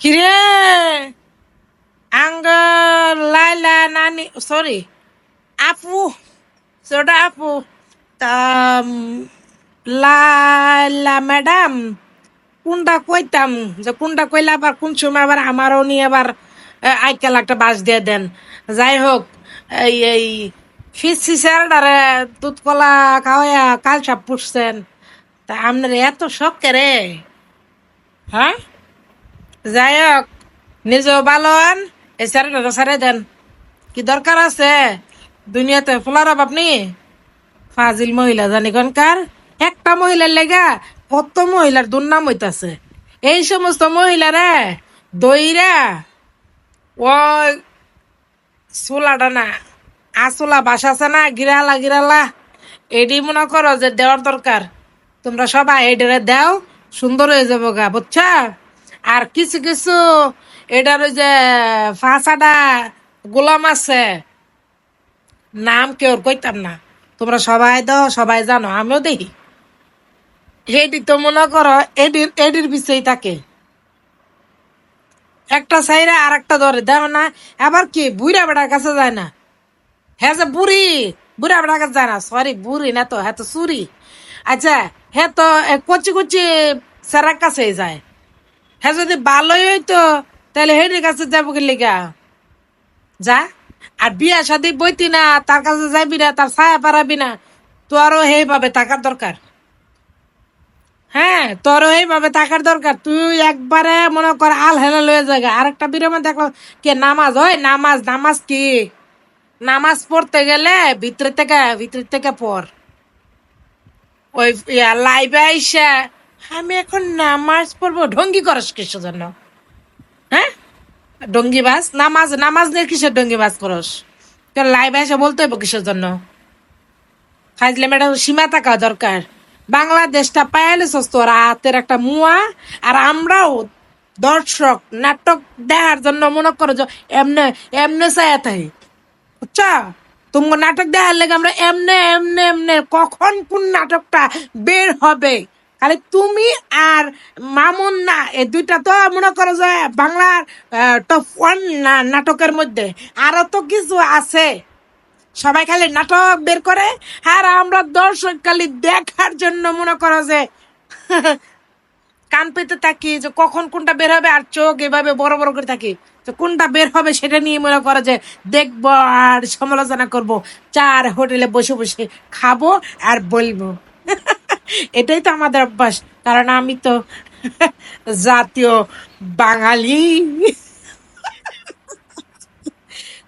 কিরে? আঙ্গ, লাইলা, নানি সরি আপু, ছোটা আপু তা লাইলা ম্যাডাম, কোনটা কইতাম? যে কোনটা কইলে আবার কোন সময় আবার আমারও নিয়ে আবার আইকাল একটা বাস দিয়ে দেন। যাই হোক, এই এই, ফিসি স্যারডারে দুধ কলা খাওয়া কাল সাপ পুষছেন। তা আপনার এত শখ রে? হ্যাঁ? যাই হোক, নিজেও ভালো হন সারে দেন। কি দরকার আছে? দুনিয়াতে ফুলার আপনি ফাজিল মহিলা জানি কনকার একটা মহিলার লেগা কত মহিলার দুর্নাম হইতাছে। এই সমস্ত মহিলারা দইরা, ওই চুলাটা না আসলা বাসা আছে না, গিরালা গিরালা, এডি মনে করো যে দেওয়ার দরকার। তোমরা সবাই এডারে দাও, সুন্দর হয়ে যাব গা, বুঝছা? আর কিছু কিছু এটার ওই যে ফাঁসাটা গোলাম আছে। নাম কেউ কইতাম না। তোমরা সবাই দাও, সবাই জানো, আমিও দেখি। হেডি তো মনে করো এডির এডির পিছেই থাকে। একটা সাইরে আর একটা ধরে দেও না, আবার কি, বুড়া বেড়ার কাছে যায় না। হ্যাঁ যে বুড়ি, বুড়া বেড়ার কাছে যায় না সরি বুড়ি না তো হ্যাঁ তো চুরি। আচ্ছা হ্যাঁ তো কচি কচি সেরার কাছে যায়। হ্যাঁ যদি ভালোই হইতো, তাহলে হেডির কাছে যাব কি লিগা? যা। আর বিয়া শাদি বইতি না, তার কাছে যাবি না, তার ছায়া পারাবি না, তোরও সেইভাবে টাকার দরকার। হ্যাঁ তোরও এইভাবে টাকার দরকার। তুই একবারে মনে কর আল হেলা লয়ে জায়গা আরেকটা বিরামে দেখল কে নামাজ হয় নামাজ নামাজ কি? নামাজ পড়তে গেলে ভিতরে থেকে, ভিতর থেকে পড়। ওই লাইভে আইসা আমি এখন নামাজ পড়ব, ঢঙ্গি করস কিসের জন্য? হ্যাঁ? ডঙ্গি বাস নামাজ নামাজ নিয়ে কিসের ডঙ্গি বাস করস? তোর লাইভ এসে বলতে হইব কিসের জন্য? খাইলে ম্যাডাম, সীমা থাকা দরকার। বাংলাদেশটা পায়ালে তোরা হাতের একটা মুয়া, আর আমরাও দর্শক, নাটক দেখার জন্য মনে করো যে এমনে এমনে চায়া থাকি। বুঝছা? তোমার নাটক দেখার লেগে আমরা এমনে এমনে এমনে কখন কোন নাটকটা বের হবে? খালি তুমি আর মামুন না, এই দুইটা তো মনে করো যে বাংলার টপ ওয়ান নাটকের মধ্যে। আরও তো কিছু আছে। সবাই খালি নাটক বের করে, আর আমরা দর্শক খালি দেখার জন্য মনে করো যে, কান পেতে থাকি যে কখন কোনটা বের হবে আর চোখ এভাবে বড় বড় করে থাকি। যে কোনটা বের হবে সেটা নিয়ে মনে করো যে দেখব আর সমালোচনা করব। চার হোটেলে বসে বসে খাব আর বলব। এটাই তো আমাদের অভ্যাস। কারণ আমি তো জাতীয় বাঙালি।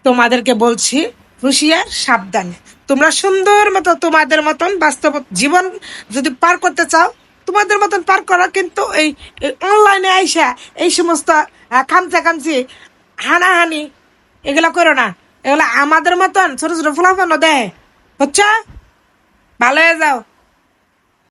তোমাদেরকে বলছি হুঁশিয়ার সাবধান। তোমরা সুন্দর মতো তোমাদের মতন বাস্তব জীবন যদি পার করতে চাও, তোমাদের মতন পার করো, কিন্তু এই অনলাইনে আইসা এই সমস্ত খামচা খামচি হানাহানি, এগুলা করো না। এগুলা আমাদের মতন ছোট ছোট ফুলাফানো দেয়। বুঝছ? ভালো হয়ে যাও।